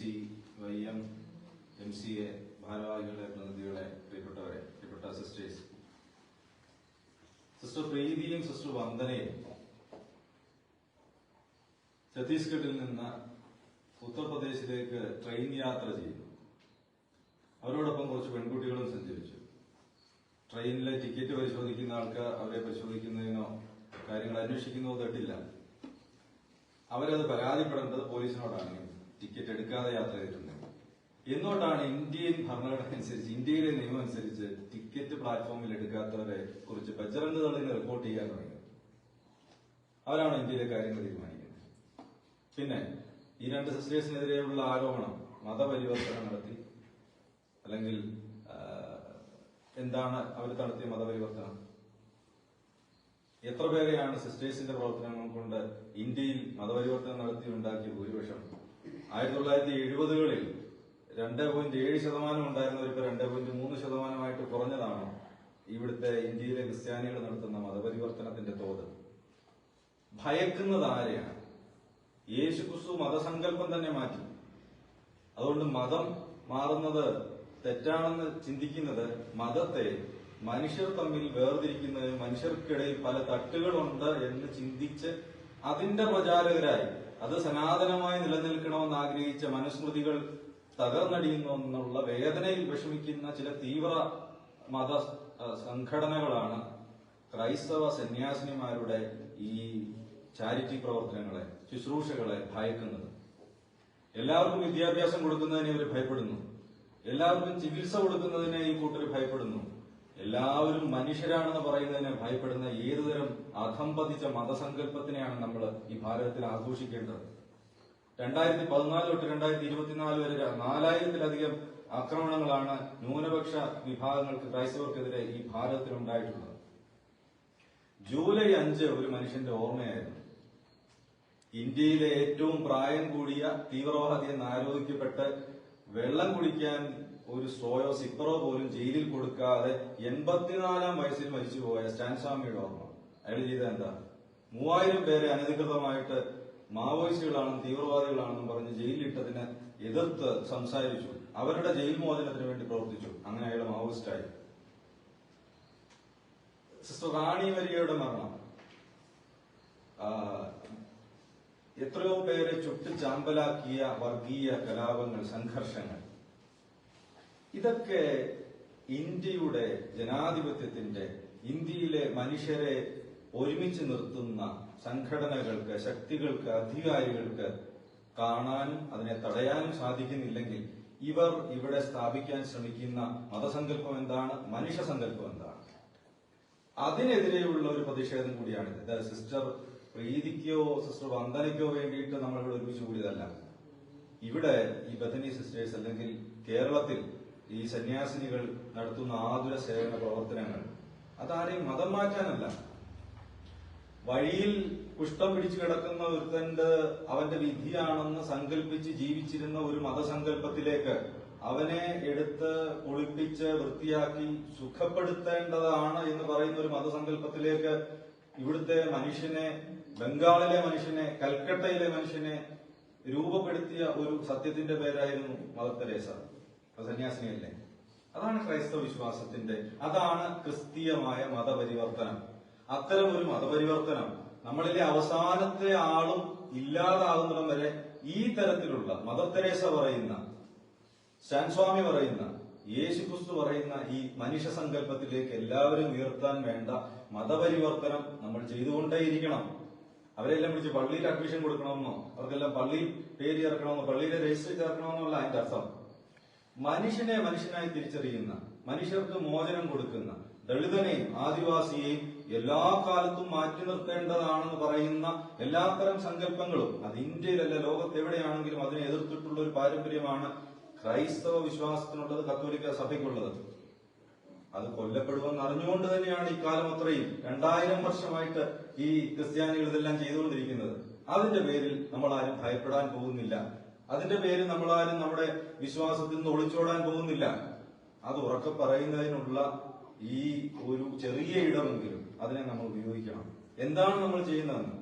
C Y M M C A ഭാരവാഹികളെ പ്രതിനിധികളെ പ്രിയപ്പെട്ടവരെ പ്രിയപ്പെട്ട സിസ്റ്റേഴ്സ്. സിസ്റ്റർ പ്രീതിയും സിസ്റ്റർ വന്ദനയും ഛത്തീസ്ഗഡിൽ നിന്ന് ഉത്തർപ്രദേശിലേക്ക് ട്രെയിൻ യാത്ര ചെയ്തു അവരോടൊപ്പം കുറച്ച് പെൺകുട്ടികളും സഞ്ചരിച്ചു. ട്രെയിനിലെ ടിക്കറ്റ് പരിശോധിക്കുന്ന ആൾക്കാർ അവരെ പരിശോധിക്കുന്നതിനോ കാര്യങ്ങൾ അന്വേഷിക്കുന്നതോ തട്ടില്ല അവരത് പരാതിപ്പെടേണ്ടത് പോലീസിനോടാണ്. ടിക്കറ്റ് എടുക്കാതെ യാത്ര ചെയ്തിട്ടുണ്ടെങ്കിൽ എന്നോട്ടാണ് ഇന്ത്യൻ ഭരണഘടന അനുസരിച്ച് ഇന്ത്യയിലെ നിയമം അനുസരിച്ച് ടിക്കറ്റ് പ്ലാറ്റ്ഫോമിൽ എടുക്കാത്തവരെ കുറിച്ച് ബജറംഗ് ദളിന് റിപ്പോർട്ട് ചെയ്യാൻ തുടങ്ങിയത് അവരാണ് ഇന്ത്യയിലെ കാര്യങ്ങൾ തീരുമാനിക്കുന്നത്? പിന്നെ ഈ രണ്ട് സിസ്റ്റേഴ്സിനെതിരെയുള്ള ആരോപണം മതപരിവർത്തനം നടത്തി അല്ലെങ്കിൽ എന്താണ് അവർ നടത്തിയ മതപരിവർത്തനം? എത്ര പേരെയാണ് സിസ്റ്റേഴ്സിന്റെ പ്രവർത്തനങ്ങൾ കൊണ്ട് ഇന്ത്യയിൽ മതപരിവർത്തനം നടത്തി ഉണ്ടാക്കിയ ഭൂരിപക്ഷം? ആയിരത്തി തൊള്ളായിരത്തി എഴുപതുകളിൽ രണ്ട് പോയിന്റ് ഏഴ് ശതമാനം ഉണ്ടായിരുന്നവർ ഇപ്പൊ രണ്ട് പോയിന്റ് മൂന്ന് ശതമാനമായിട്ട് കുറഞ്ഞതാണ് ഇവിടുത്തെ ഇന്ത്യയിലെ ക്രിസ്ത്യാനികൾ നടത്തുന്ന മതപരിവർത്തനത്തിന്റെ തോത്. ഭയക്കുന്നത് ആരെയാണ്? യേശുക്രിസ്തു മതസങ്കല്പം തന്നെ മാറ്റി. അതുകൊണ്ട് മതം മാറുന്നത് തെറ്റാണെന്ന് ചിന്തിക്കുന്നത് മതത്തെ മനുഷ്യർ തമ്മിൽ വേർതിരിക്കുന്നതിന് മനുഷ്യർക്കിടയിൽ പല തട്ടുകളുണ്ട് എന്ന് ചിന്തിച്ച് അതിന്റെ പ്രചാരകരായി അത് സനാതനമായി നിലനിൽക്കണമെന്ന് ആഗ്രഹിച്ച മനുസ്മൃതികൾ തകർന്നടിയുന്നു എന്നുള്ള വേദനയിൽ വിഷമിക്കുന്ന ചില തീവ്ര മത സംഘടനകളാണ് ക്രൈസ്തവ സന്യാസിനിമാരുടെ ഈ ചാരിറ്റി പ്രവർത്തനങ്ങളെ ശുശ്രൂഷകളെ ഭയക്കുന്നത്. എല്ലാവർക്കും വിദ്യാഭ്യാസം കൊടുക്കുന്നതിനെ ഇവർ ഭയപ്പെടുന്നു. എല്ലാവർക്കും ചികിത്സ കൊടുക്കുന്നതിനെ ഈ കൂട്ടർ ഭയപ്പെടുന്നു. എല്ലാവരും മനുഷ്യരാണെന്ന് പറയുന്നതിനെ ഭയപ്പെടുന്ന ഏതുതരം അധംപതിച്ച മതസങ്കല്പത്തിനെയാണ് നമ്മൾ ഈ ഭാരതത്തിൽ ആഘോഷിക്കേണ്ടത്. രണ്ടായിരത്തി പതിനാല് തൊട്ട് രണ്ടായിരത്തി ഇരുപത്തിനാല് വരെ നാലായിരത്തിലധികം ആക്രമണങ്ങളാണ് ന്യൂനപക്ഷ വിഭാഗങ്ങൾക്ക് ക്രൈസ്തവർക്കെതിരെ ഈ ഭാരതത്തിൽ ഉണ്ടായിട്ടുള്ളത് ജൂലൈ അഞ്ച് ഒരു മനുഷ്യന്റെ ഓർമ്മയായിരുന്നു. ഇന്ത്യയിലെ ഏറ്റവും പ്രായം കൂടിയ തീവ്രവാദി എന്ന് ആരോപിക്കപ്പെട്ട് വെള്ളം കുടിക്കാൻ ഒരു സ്ട്രോയോ സിപ്പറോ പോലും ജയിലിൽ കൊടുക്കാതെ എൺപത്തിനാലാം വയസ്സിൽ മരിച്ചുപോയ സ്റ്റാൻസ്വാമിയുടെ ഓർമ്മ. അയാൾ ചെയ്ത എന്താ? മൂവായിരം പേരെ അനധികൃതമായിട്ട് മാവോയിസ്റ്റുകളാണെന്നും തീവ്രവാദികളാണെന്നും പറഞ്ഞ് ജയിലിലിട്ടതിനെ എതിർത്ത് സംസാരിച്ചു. അവരുടെ ജയിൽ മോചനത്തിന് വേണ്ടി പ്രവർത്തിച്ചു. അങ്ങനെ അയാൾ മാവോയിസ്റ്റായി. സിസ്റ്റർ റാണി വരികയുടെ മരണം. എത്രയോ പേരെ ചുട്ടു ചാമ്പലാക്കിയ വർഗീയ കലാപങ്ങൾ സംഘർഷങ്ങൾ. ഇതൊക്കെ ഇന്ത്യയുടെ ജനാധിപത്യത്തിന്റെ ഇന്ത്യയിലെ മനുഷ്യരെ ഒരുമിച്ച് നിർത്തുന്ന സംഘടനകൾക്ക് ശക്തികൾക്ക് അധികാരികൾക്ക് കാണാനും അതിനെ തടയാനും സാധിക്കുന്നില്ലെങ്കിൽ ഇവർ ഇവിടെ സ്ഥാപിക്കാൻ ശ്രമിക്കുന്ന മതസങ്കല്പം എന്താണ്? മനുഷ്യ സങ്കല്പം എന്താണ്? അതിനെതിരെയുള്ള ഒരു പ്രതിഷേധം കൂടിയാണിത്. ഇത് സിസ്റ്റർ പ്രീതിക്കോ സിസ്റ്റർ വന്ദനയ്ക്കോ വേണ്ടിയിട്ട് നമ്മൾ ഇവിടെ ഒരുമിച്ച് കൂടിയതല്ല. ഇവിടെ ഈ ബഥനി സിസ്റ്റേഴ്സ് അല്ലെങ്കിൽ കേരളത്തിൽ ഈ സന്യാസിനികൾ നടത്തുന്ന ആതുര സേവന പ്രവർത്തനങ്ങൾ അതാരെയും മതം മാറ്റാനല്ല. വഴിയിൽ കുഷ്ഠം പിടിച്ചു കിടക്കുന്ന ഒരുത്തന്റെ അവന്റെ വിധിയാണെന്ന് സങ്കല്പിച്ച് ജീവിച്ചിരുന്ന ഒരു മതസങ്കല്പത്തിലേക്ക് അവനെ എടുത്ത് കുളിപ്പിച്ച് വൃത്തിയാക്കി സുഖപ്പെടുത്തേണ്ടതാണ് എന്ന് പറയുന്ന ഒരു മതസങ്കല്പത്തിലേക്ക് ഇവിടുത്തെ മനുഷ്യനെ ബംഗാളിലെ മനുഷ്യനെ കൽക്കട്ടയിലെ മനുഷ്യനെ രൂപപ്പെടുത്തിയ ഒരു സത്യത്തിന്റെ പേരായിരുന്നു മദർ തെരേസ സന്യാസിനിയല്ലേ? അതാണ് ക്രൈസ്തവ വിശ്വാസത്തിന്റെ അതാണ് ക്രിസ്തീയമായ മതപരിവർത്തനം. അത്തരം ഒരു മതപരിവർത്തനം നമ്മളിലെ അവസാനത്തെ ആളും ഇല്ലാതാകുന്നിടം വരെ ഈ തരത്തിലുള്ള മദർ തെരേസ പറയുന്ന സാൻസ്വാമി പറയുന്ന യേശുക്രിസ്തു പറയുന്ന ഈ മനുഷ്യ സങ്കല്പത്തിലേക്ക് എല്ലാവരും ഉയർത്താൻ വേണ്ട മതപരിവർത്തനം നമ്മൾ ചെയ്തുകൊണ്ടേയിരിക്കണം. അവരെല്ലാം വിളിച്ച് പള്ളിയിൽ അഡ്മിഷൻ കൊടുക്കണമെന്നോ അവർക്കെല്ലാം പള്ളിയിൽ പേര് ചേർക്കണമെന്നോ പള്ളിയിലെ രജിസ്റ്റർ ചേർക്കണമെന്നോ അല്ല അതിന്റെ അർത്ഥം. മനുഷ്യനെ മനുഷ്യനായി തിരിച്ചറിയുന്ന മനുഷ്യർക്ക് മോചനം കൊടുക്കുന്ന ദളിതനെയും ആദിവാസിയെയും എല്ലാ കാലത്തും മാറ്റി നിർത്തേണ്ടതാണെന്ന് പറയുന്ന എല്ലാത്തരം സങ്കല്പങ്ങളും അത് ഇന്ത്യയിലല്ല ലോകത്ത് എവിടെയാണെങ്കിലും അതിനെ എതിർത്തിട്ടുള്ള ഒരു പാരമ്പര്യമാണ് ക്രൈസ്തവ വിശ്വാസത്തിനുള്ളത് കത്തോലിക്ക സഭയ്ക്കുള്ളത്. അത് കൊല്ലപ്പെടുമെന്ന് അറിഞ്ഞുകൊണ്ട് തന്നെയാണ് ഇക്കാലം കാലം അത്രയും. രണ്ടായിരം വർഷമായിട്ട് ഈ ക്രിസ്ത്യാനികൾ ഇതെല്ലാം ചെയ്തുകൊണ്ടിരിക്കുന്നത്. അതിന്റെ പേരിൽ നമ്മൾ ആരും ഭയപ്പെടാൻ പോകുന്നില്ല. അതിന്റെ പേര് നമ്മൾ ആരും നമ്മുടെ വിശ്വാസത്തിൽ നിന്ന് ഒളിച്ചോടാൻ പോകുന്നില്ല. അത് ഉറക്കെ പറയുന്നതിനുള്ള ഈ ഒരു ചെറിയ ഇടമെങ്കിലും അതിനെ നമ്മൾ ഉപയോഗിക്കണം. എന്താണ് നമ്മൾ ചെയ്യുന്നതെന്ന്?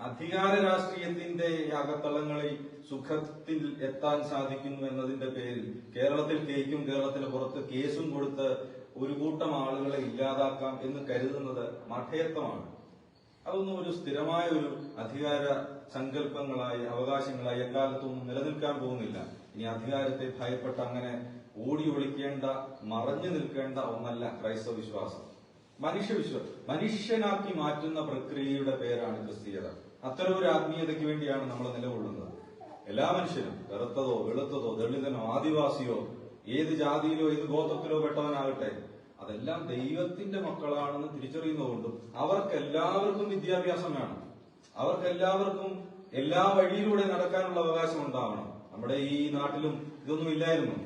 അധികാര രാഷ്ട്രീയത്തിന്റെ അകത്തളങ്ങളിൽ സുഖത്തിൽ എത്താൻ സാധിക്കുന്നു എന്നതിന്റെ പേരിൽ കേരളത്തിൽ കേക്കും കേരളത്തിന് പുറത്ത് കേസും കൊടുത്ത് ഒരു കൂട്ടം ആളുകളെ ഇല്ലാതാക്കാം എന്ന് കരുതുന്നത് മഠയത്വമാണ് അതൊന്നും ഒരു സ്ഥിരമായ ഒരു അധികാര സങ്കല്പങ്ങളായി അവകാശങ്ങളായി എക്കാലത്തൊന്നും നിലനിൽക്കാൻ പോകുന്നില്ല. ഇനി അധികാരത്തെ ഭയപ്പെട്ട് അങ്ങനെ ഓടി ഒളിക്കേണ്ട മറഞ്ഞു നിൽക്കേണ്ട ഒന്നല്ല ക്രൈസ്തവ വിശ്വാസം. മനുഷ്യവിശ്വാസം മനുഷ്യനാക്കി മാറ്റുന്ന പ്രക്രിയയുടെ പേരാണ് ക്രിസ്തീയത. അത്തരം ഒരു ആത്മീയതയ്ക്ക് വേണ്ടിയാണ് നമ്മൾ നിലകൊള്ളുന്നത്. എല്ലാ മനുഷ്യനും കറുത്തതോ വെളുത്തതോ ദളിതനോ ആദിവാസിയോ ഏത് ജാതിയിലോ ഏത് ഗോത്രത്തിലോ പെട്ടവനാകട്ടെ അതെല്ലാം ദൈവത്തിന്റെ മക്കളാണെന്ന് തിരിച്ചറിയുന്നതുകൊണ്ടും അവർക്ക് എല്ലാവർക്കും വിദ്യാഭ്യാസം വേണം. അവർക്ക് എല്ലാവർക്കും എല്ലാ വഴിയിലൂടെ നടക്കാനുള്ള അവകാശം ഉണ്ടാവണം. നമ്മുടെ ഈ നാട്ടിലും ഇതൊന്നും ഇല്ലായിരുന്നു.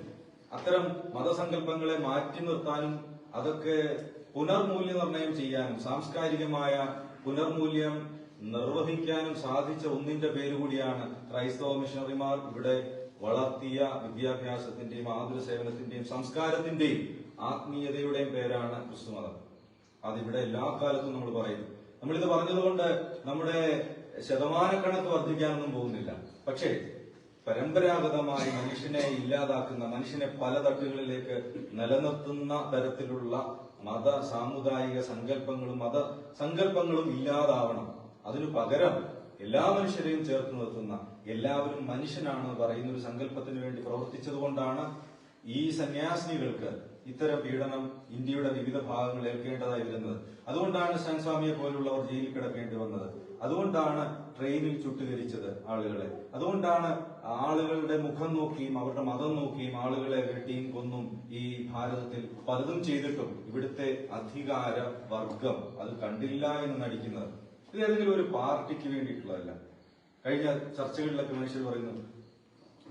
അത്തരം മതസങ്കല്പങ്ങളെ മാറ്റി നിർത്താനും അതൊക്കെ പുനർമൂല്യനിർണയം ചെയ്യാനും സാംസ്കാരികമായ പുനർമൂല്യം നിർവഹിക്കാനും സാധിച്ച ഒന്നിന്റെ പേര് കൂടിയാണ് ക്രൈസ്തവ മിഷണറിമാർ ഇവിടെ വളർത്തിയ വിദ്യാഭ്യാസത്തിന്റെയും ആതുര സേവനത്തിന്റെയും സംസ്കാരത്തിന്റെയും ആത്മീയതയുടെയും പേരാണ് ക്രിസ്തു മതം. അതിവിടെ എല്ലാ കാലത്തും നമ്മൾ പറയുന്നു. നമ്മളിത് പറഞ്ഞതുകൊണ്ട് നമ്മുടെ ശതമാനക്കണക്ക് വർദ്ധിക്കാനൊന്നും പോകുന്നില്ല. പക്ഷേ പരമ്പരാഗതമായി മനുഷ്യനെ ഇല്ലാതാക്കുന്ന മനുഷ്യനെ പല തട്ടുകളിലേക്ക് നിലനിർത്തുന്ന തരത്തിലുള്ള മത സാമുദായിക സങ്കല്പങ്ങളും മത സങ്കല്പങ്ങളും ഇല്ലാതാവണം. അതിനു പകരം എല്ലാ മനുഷ്യരെയും ചേർത്ത് നിർത്തുന്ന എല്ലാവരും മനുഷ്യനാണെന്ന് പറയുന്ന ഒരു സങ്കല്പത്തിന് വേണ്ടി പ്രവർത്തിച്ചതുകൊണ്ടാണ് ഈ സന്യാസിനികൾക്ക് ഇത്തരം പീഡനം ഇന്ത്യയുടെ വിവിധ ഭാഗങ്ങൾ ഏൽക്കേണ്ടതായി വരുന്നത് അതുകൊണ്ടാണ് സ്വാമിയെ പോലുള്ളവർ ജയിലിൽ കിടക്കേണ്ടി വന്നത്. അതുകൊണ്ടാണ് ട്രെയിനിൽ ചുട്ടുകരിച്ചത് ആളുകളെ. അതുകൊണ്ടാണ് ആളുകളുടെ മുഖം നോക്കിയും അവരുടെ മതം നോക്കിയും ആളുകളെ വെട്ടിയും കൊന്നും ഈ ഭാരതത്തിൽ പലതും ചെയ്തിട്ടും ഇവിടുത്തെ അധികാര വർഗം അത് കണ്ടില്ല എന്ന് നടിക്കുന്നത്. ഇത് ഏതെങ്കിലും ഒരു പാർട്ടിക്ക് വേണ്ടിയിട്ടുള്ളതല്ല. കഴിഞ്ഞ ചർച്ചകളിലൊക്കെ മനുഷ്യർ പറയുന്നു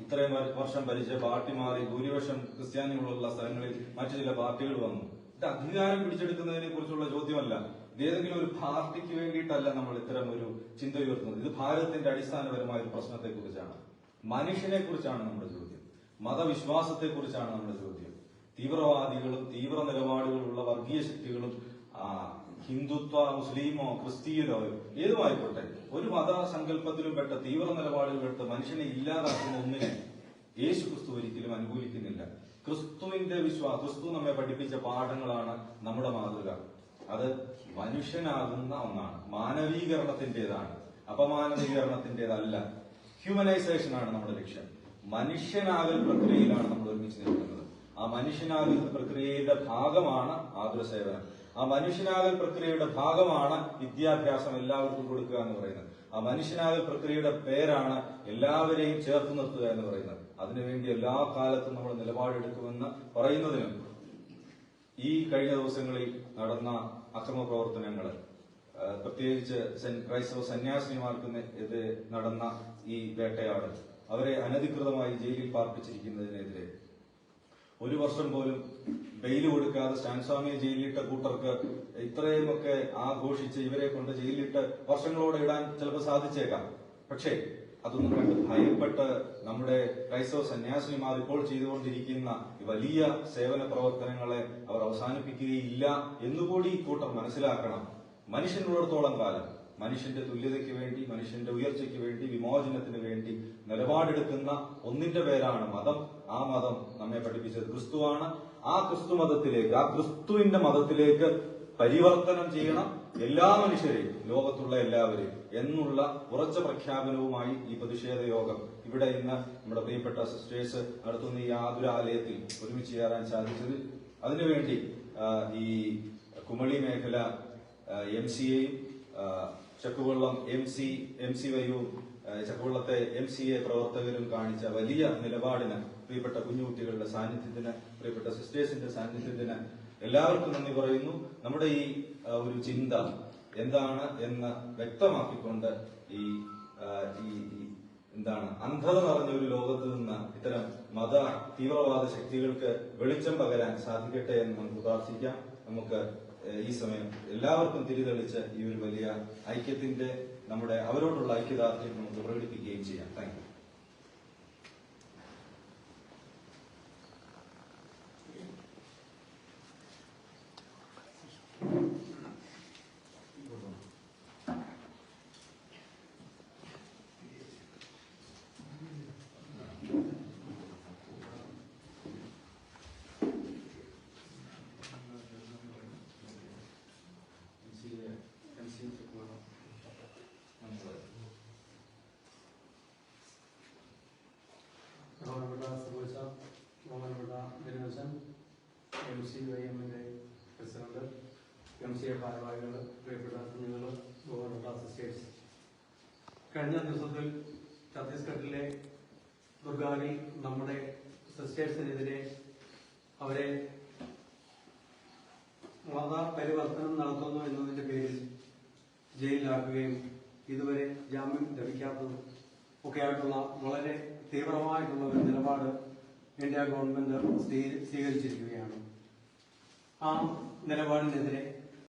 ഇത്രയും വർ- വർഷം ഭരിച്ച പാർട്ടി മാറി ഭൂരിപക്ഷം ക്രിസ്ത്യാനികളുള്ള സ്ഥലങ്ങളിൽ മറ്റു ചില പാർട്ടികൾ വന്നു. ഇത് അധികാരം പിടിച്ചെടുക്കുന്നതിനെ കുറിച്ചുള്ള ചോദ്യമല്ല. ഏതെങ്കിലും ഒരു പാർട്ടിക്ക് വേണ്ടിയിട്ടല്ല നമ്മൾ ഇത്തരം ഒരു ചിന്ത ഉയർത്തുന്നത്. ഇത് ഭാരതത്തിന്റെ അടിസ്ഥാനപരമായ ഒരു പ്രശ്നത്തെ കുറിച്ചാണ് മനുഷ്യനെ കുറിച്ചാണ് നമ്മുടെ ചോദ്യം. മതവിശ്വാസത്തെ കുറിച്ചാണ് നമ്മുടെ ചോദ്യം. തീവ്രവാദികളും തീവ്ര നിലപാടുകളുള്ള വർഗീയ ശക്തികളും ഹിന്ദുത്വ മുസ്ലിമോ ക്രിസ്തീയരോ ഏതുമായിക്കോട്ടെ ഒരു മതസങ്കല്പത്തിലും പെട്ട തീവ്ര പെട്ട് മനുഷ്യനെ ഇല്ലാതാക്കുന്ന ഒന്നിനെ യേശു ക്രിസ്തു ഒരിക്കലും അനുകൂലിക്കുന്നില്ല. ക്രിസ്തുവിന്റെ വിശ്വാ ക്രിസ്തു നമ്മെ പഠിപ്പിച്ച പാഠങ്ങളാണ് നമ്മുടെ മാതൃക. അത് മനുഷ്യനാകുന്ന ഒന്നാണ്. മാനവീകരണത്തിന്റേതാണ് അപമാനവീകരണത്തിന്റേതല്ല ഹ്യൂമനൈസേഷൻ ആണ് നമ്മുടെ ലക്ഷ്യം. മനുഷ്യനാകൽ പ്രക്രിയയിലാണ് നമ്മൾ ഒരുമിച്ച് നിൽക്കുന്നത്. ആ മനുഷ്യനാകൽ പ്രക്രിയയുടെ ഭാഗമാണ് ആതുര സേവനം ആ മനുഷ്യനാകൽ പ്രക്രിയയുടെ ഭാഗമാണ് വിദ്യാഭ്യാസം എല്ലാവർക്കും കൊടുക്കുക എന്ന് പറയുന്നത്. ആ മനുഷ്യനാകൽ പ്രക്രിയയുടെ പേരാണ് എല്ലാവരെയും ചേർത്ത് നിർത്തുക എന്ന് പറയുന്നത്. അതിനുവേണ്ടി എല്ലാ കാലത്തും നമ്മൾ നിലപാടെടുക്കുമെന്ന് പറയുന്നതിനും ഈ കഴിഞ്ഞ ദിവസങ്ങളിൽ നടന്ന അക്രമ പ്രവർത്തനങ്ങൾ പ്രത്യേകിച്ച് ക്രൈസ്തവ സന്യാസിനിമാർക്ക് നടന്ന ഈ വേട്ടയാടൽ അവരെ അനധികൃതമായി ജയിലിൽ പാർപ്പിച്ചിരിക്കുന്നതിനെതിരെ ഒരു വർഷം പോലും ബെയിൽ കൊടുക്കാതെ സ്റ്റാൻസ്വാമിയെ ജയിലിലിട്ട കൂട്ടർക്ക് ഇത്രയുമൊക്കെ ആഘോഷിച്ച് ഇവരെ കൊണ്ട് ജയിലിലിട്ട് വർഷങ്ങളോടെ ഇടാൻ ചിലപ്പോൾ സാധിച്ചേക്കാം. പക്ഷേ അതൊന്നും കണ്ട് ഭയപ്പെട്ട് നമ്മുടെ ക്രൈസ്തവ സന്യാസിനിമാർ ഇപ്പോൾ ചെയ്തുകൊണ്ടിരിക്കുന്ന വലിയ സേവന പ്രവർത്തനങ്ങളെ അവർ അവസാനിപ്പിക്കുകയില്ല എന്നുകൂടി ഈ കൂട്ടർ മനസ്സിലാക്കണം. മനുഷ്യനുള്ളിടത്തോളം കാലം മനുഷ്യന്റെ തുല്യതയ്ക്ക് വേണ്ടി മനുഷ്യന്റെ ഉയർച്ചയ്ക്ക് വേണ്ടി വിമോചനത്തിന് വേണ്ടി നിലപാടെടുക്കുന്ന ഒന്നിന്റെ പേരാണ് മതം. ആ മതം നമ്മെ പഠിപ്പിച്ചത് ക്രിസ്തുവാണ്. ആ ക്രിസ്തു മതത്തിലേക്ക് ആ ക്രിസ്തുവിന്റെ മതത്തിലേക്ക് പരിവർത്തനം ചെയ്യണം എല്ലാ മനുഷ്യരെയും ലോകത്തുള്ള എല്ലാവരെയും എന്നുള്ള ഉറച്ച പ്രഖ്യാപനവുമായി ഈ പ്രതിഷേധ യോഗം ഇവിടെ ഇന്ന് നമ്മുടെ പ്രിയപ്പെട്ട സിസ്റ്റേഴ്സ് നടത്തുന്ന ഈ ആതുരാലയത്തിൽ ഒരുമിച്ച് ചേരാൻ സാധിച്ചത്. അതിനുവേണ്ടി ഈ കുമളി മേഖല എം സി എയും Chakkuvallam M C M C വൈയും ചക്കുവള്ളത്തെ എം സി എ പ്രവർത്തകരും കാണിച്ച വലിയ നിലപാടിന് പ്രിയപ്പെട്ട കുഞ്ഞുകുട്ടികളുടെ സാന്നിധ്യത്തിന് പ്രിയപ്പെട്ട സിസ്റ്റേഴ്സിന്റെ സാന്നിധ്യത്തിന് എല്ലാവർക്കും നന്ദി പറയുന്നു. നമ്മുടെ ഈ ഒരു ചിന്ത എന്താണ് എന്ന് വ്യക്തമാക്കിക്കൊണ്ട് ഈ എന്താണ് അന്ധത നിറഞ്ഞ ഒരു ലോകത്ത് നിന്ന് ഇത്തരം മത തീവ്രവാദ ശക്തികൾക്ക് വെളിച്ചം പകരാൻ സാധിക്കട്ടെ എന്ന് നമുക്ക് പ്രാർത്ഥിക്കാം. നമുക്ക് ഈ സമയം എല്ലാവർക്കും തിരിതെളിച്ച് ഈ ഒരു വലിയ ഐക്യത്തിന്റെ നമ്മുടെ അവരോടുള്ള ഐക്യദാർഢ്യം നമുക്ക് പ്രകടിപ്പിക്കുകയും ചെയ്യാം. താങ്ക് സി വൈ എമ്മിന്റെ പ്രസിഡന്റ് എം സി എ ഭാരവാഹികൾ പ്രിയപ്പെട്ട കുഞ്ഞുങ്ങൾ ഗവർണർ അസിസ്റ്റേറ്റ്സ് കഴിഞ്ഞ ദിവസത്തിൽ ഛത്തീസ്ഗഡിലെ ദുർഗാവിൽ നമ്മുടെ സിസ്റ്റേഴ്സിനെതിരെ അവരെ മതപരിവർത്തനം നടത്തുന്നു എന്നതിന്റെ പേരിൽ ജയിലിലാക്കുകയും ഇതുവരെ ജാമ്യം ലഭിക്കാത്തതും ഒക്കെ ആയിട്ടുള്ള വളരെ തീവ്രമായിട്ടുള്ള ഒരു നിലപാട് ഇന്ത്യ ഗവൺമെന്റ് സ്വീ- സ്വീകരിച്ചിരിക്കുകയാണ്. ആ നിലപാടിനെതിരെ